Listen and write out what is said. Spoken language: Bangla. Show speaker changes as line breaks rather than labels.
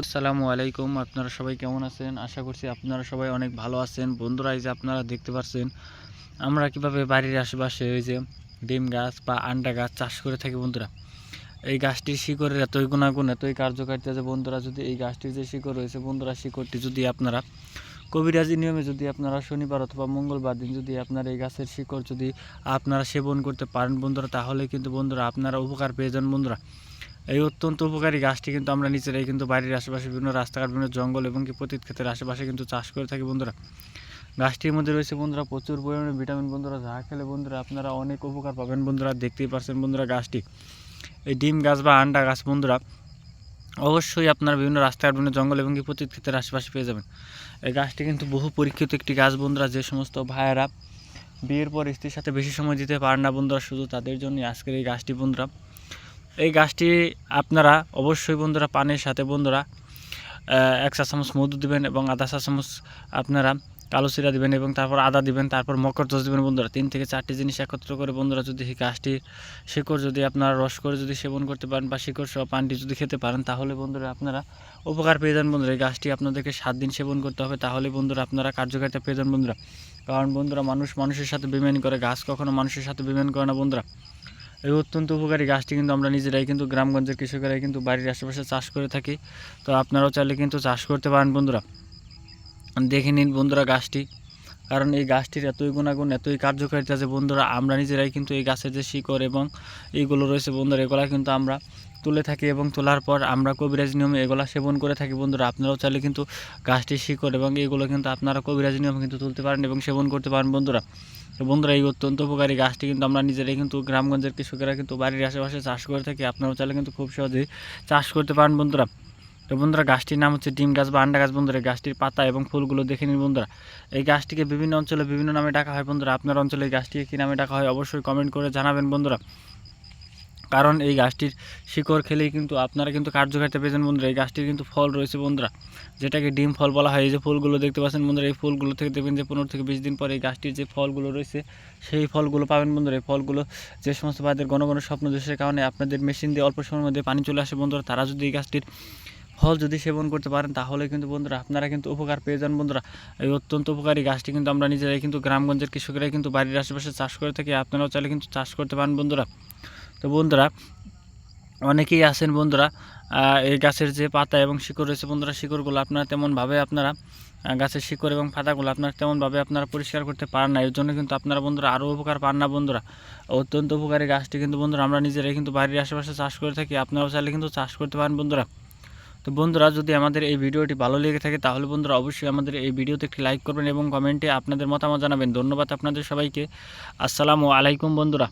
আসসালামু আলাইকুম। আপনারা সবাই কেমন আছেন? আশা করছি আপনারা সবাই অনেক ভালো আছেন। বন্ধুরা, এই যে আপনারা দেখতে পাচ্ছেন আমরা কীভাবে বাড়ির আশেপাশে ওই যে ডিম গাছ বা আন্ডা গাছ চাষ করে থাকি বন্ধুরা। এই গাছটির শিকড়ের এতই গুণাগুণ, এতই কার্যকারিতা যে বন্ধুরা, যদি এই গাছটির যে শিকড় রয়েছে বন্ধুরা, শিকড়টি যদি আপনারা কবিরাজি নিয়মে যদি আপনারা শনিবার অথবা মঙ্গলবার দিন যদি আপনারা এই গাছের শিকড় যদি আপনারা সেবন করতে পারেন বন্ধুরা, তাহলে কিন্তু বন্ধুরা আপনারা উপকার পেয়ে যান বন্ধুরা। এই অত্যন্ত উপকারী গাছটি কিন্তু আমরা নিজেরাই কিন্তু বাড়ির আশেপাশে বিভিন্ন রাস্তাঘাট, বিভিন্ন জঙ্গল এবং কি পতিত ক্ষেতের আশেপাশে কিন্তু চাষ করে থাকি বন্ধুরা। গাছটির মধ্যে রয়েছে বন্ধুরা প্রচুর পরিমাণে ভিটামিন বন্ধুরা, যা খেলে বন্ধুরা আপনারা অনেক উপকার পাবেন বন্ধুরা, দেখতেই পারছেন বন্ধুরা গাছটি। এই ডিম গাছ বা আন্ডা গাছ বন্ধুরা, অবশ্যই আপনারা বিভিন্ন রাস্তাঘাট, বিভিন্ন জঙ্গল এবং কি পতিত ক্ষেতের আশেপাশে পেয়ে যাবেন। এই গাছটি কিন্তু বহু পরীক্ষিত একটি গাছ বন্ধুরা, যে সমস্ত ভাইয়েরা বিয়ের পর স্ত্রীর সাথে বেশি সময় দিতে পারেন না বন্ধুরা, শুধু তাদের জন্যই আজকের এই গাছটি বন্ধুরা। এই গাছটি আপনারা অবশ্যই বন্ধুরা, পানির সাথে বন্ধুরা এক চা চামচ মধু দিবেন এবং আধা চা চামচ আপনারা কালো সিরা দিবেন এবং তারপর আদা দিবেন, তারপর মকর দোষ দিবেন বন্ধুরা। তিন থেকে চারটি জিনিস একত্র করে বন্ধুরা যদি সেই গাছটি শিকড় যদি আপনারা রস করে যদি সেবন করতে পারেন বা শিকড় সহ পানটি যদি খেতে পারেন, তাহলে বন্ধুরা আপনারা উপকার পেয়ে যান বন্ধুরা। এই গাছটি আপনাদেরকে সাত দিন সেবন করতে হবে, তাহলে বন্ধুরা আপনারা কার্যকারিতা পেয়ে যান বন্ধুরা। কারণ বন্ধুরা মানুষ মানুষের সাথে বেমানি করে, গাছ কখনো মানুষের সাথে বেমান করে না বন্ধুরা। এই অত্যন্ত উপকারী গাছটি কিন্তু আমরা নিজেরাই কিন্তু গ্রামগঞ্জের কৃষকেরাই কিন্তু বাড়ির আশেপাশে চাষ করে থাকি। তো আপনারাও চাইলে কিন্তু চাষ করতে পারেন বন্ধুরা। দেখে নিন বন্ধুরা গাছটি। কারণ এই গাছটির এতই গুণাগুণ, এতই কার্যকারিতা যে বন্ধুরা, আমরা নিজেরাই কিন্তু এই গাছের যে শিকড় এবং এইগুলো রয়েছে বন্ধুরা, এগুলা কিন্তু আমরা তুলে থাকি এবং তোলার পর আমরা কবিরাজ নিয়মে এগুলা সেবন করে থাকি। বন্ধুরা, আপনারাও চাইলে কিন্তু গাছটির শিকড় এবং এইগুলো কিন্তু আপনারা কবিরাজ নিয়মে কিন্তু তুলতে পারেন এবং সেবন করতে পারেন বন্ধুরা। তো বন্ধুরা, এই অত্যন্ত উপকারী গাছটি কিন্তু আমরা নিজেরাই কিন্তু গ্রামগঞ্জের কৃষকেরা কিন্তু বাড়ির আশেপাশে চাষ করে থাকি। আপনারাও চাইলে কিন্তু খুব সহজেই চাষ করতে পারেন বন্ধুরা। তো বন্ধুরা, গাছটির নাম হচ্ছে ডিম গাছ বা আন্ডা গাছ বন্ধুরা। গাছটির পাতা এবং ফুলগুলো দেখে নিন বন্ধুরা। এই গাছটিকে বিভিন্ন অঞ্চলে বিভিন্ন নামে ডাকা হয় বন্ধুরা। আপনার অঞ্চলে এই গাছটিকে কী নামে ডাকা হয় অবশ্যই কমেন্ট করে জানাবেন বন্ধুরা। কারণ এই গাছটির শিকড় খেলেই কিন্তু আপনারা কিন্তু কার্যকারিতা পেয়েছেন বন্ধুরা। এই গাছটির কিন্তু ফল রয়েছে বন্ধুরা। যেটাকে ডিম ফল বলা হয়। এই যে ফুলগুলো দেখতে পাচ্ছেন বন্ধুরা, এই ফুলগুলো থেকে দেখবেন যে পনেরো থেকে বিশ দিন পরে এই গাছটির যে ফলগুলো রয়েছে, সেই ফলগুলো পাবেন বন্ধুরা। এই ফলগুলো যে সমস্ত ঘন ঘন স্বপ্ন দোষের কারণে আপনাদের মেশিন দিয়ে অল্প সময়ের মধ্যে পানি চলে আসে বন্ধুরা। তারা যদি এই গাছটির ফল যদি সেবন করতে পারেন, তাহলে কিন্তু বন্ধুরা আপনারা কিন্তু উপকার পেয়ে যান বন্ধুরা। এই অত্যন্ত উপকারী গাছটি কিন্তু আমরা নিজেরাই কিন্তু গ্রামগঞ্জের কৃষকেরাই কিন্তু বাড়ির আশেপাশে চাষ করে থাকি। আপনারাও চাইলে কিন্তু চাষ করতে পারেন বন্ধুরা। তো বন্ধুরা, অনেকেই আছেন বন্ধুরা এই গাছের যে পাতা এবং শিকড় রয়েছে বন্ধুরা, শিকড়গুলো আপনারা তেমনভাবে আপনারা গাছের শিকড় এবং পাতাগুলো আপনারা তেমনভাবে আপনারা পরিষ্কার করতে পারেন না। এর জন্য কিন্তু আপনারা বন্ধুরা আরও উপকার পান না বন্ধুরা। অত্যন্ত উপকারী গাছটি কিন্তু বন্ধুরা, আমরা নিজেরাই কিন্তু বাড়ির আশেপাশে চাষ করে থাকি, আপনারাও চাইলে কিন্তু চাষ করতে পারেন বন্ধুরা। তো বন্ধুরা, যদি আমাদের এই ভিডিওটি ভালো লেগে থাকে, তাহলে বন্ধুরা অবশ্যই আমাদের এই ভিডিওতে একটি লাইক করবেন এবং কমেন্টে আপনাদের মতামত জানাবেন। ধন্যবাদ আপনাদের সবাইকে। আসসালামু আলাইকুম বন্ধুরা।